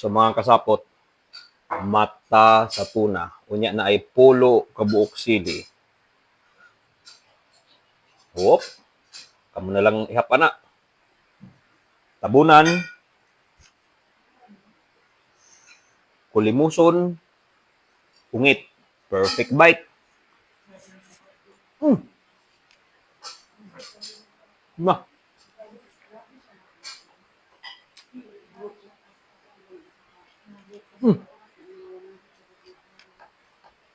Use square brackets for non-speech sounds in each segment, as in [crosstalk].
So mga kasapot, mata sa tuna. Unya na ay pulo kabuok sili. Hop. Kamu na lang ihap na. Tabunan. Kulimuson. Ungit. Perfect bite. Mm. Ma. Mm.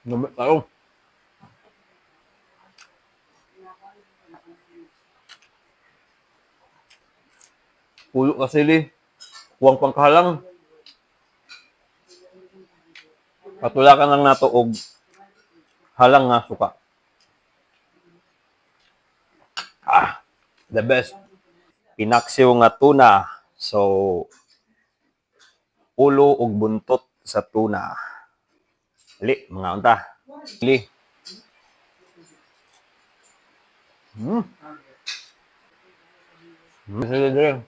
Gamit tayo. Pulo ka sili. Huwag pangkahalang. Patulakan lang nato og halang nga suka. Ah, the best. Pinaksiw nga tuna. So, ulo ug buntot sa tuna. Ali, mga unta. Ali. Hmm. Hmm.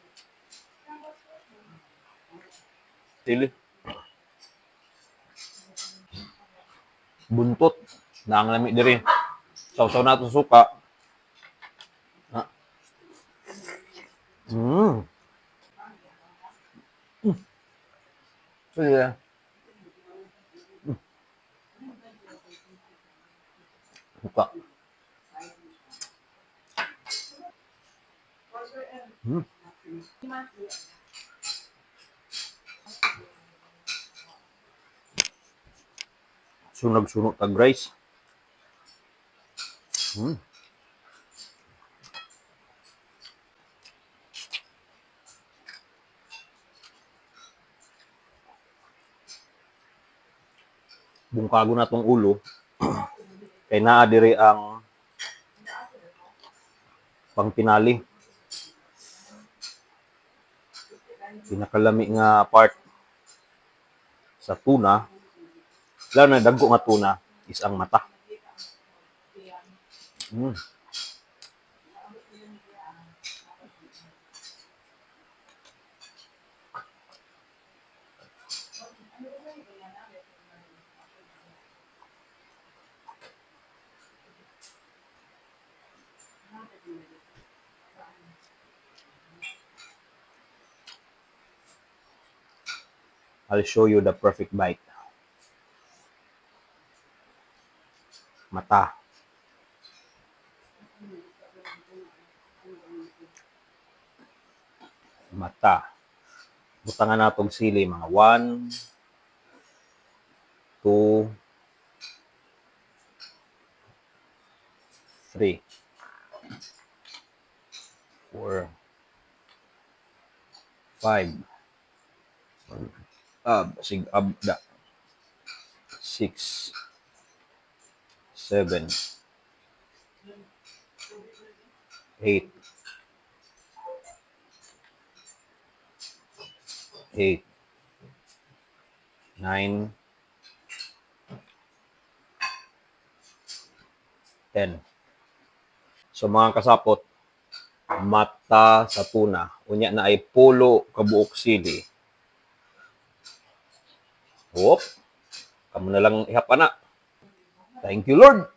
Sili. Buntot. Naang lami diri. Sausaw na ito suka. Ah. Mm. Sige. Mm. Suka. Mm. Sunog-sunog tag rice. Mm. Bungkago na tong ulo. Kay [clears throat] naa diri ang pangpinali. Pinakalami nga part sa tuna lalo na dagko nga tuna is ang mata. Mm. I'll show you the perfect bite. Mata. Mata. Butangan natong sili mga 1 2 3 4 5 ab sig abda 6 7 8 8 9 10 So mga kasapot, mata sa tuna. Unya na ay pulo kabuok sili. Hop. Kamu na lang ihap na. Thank you, Lord.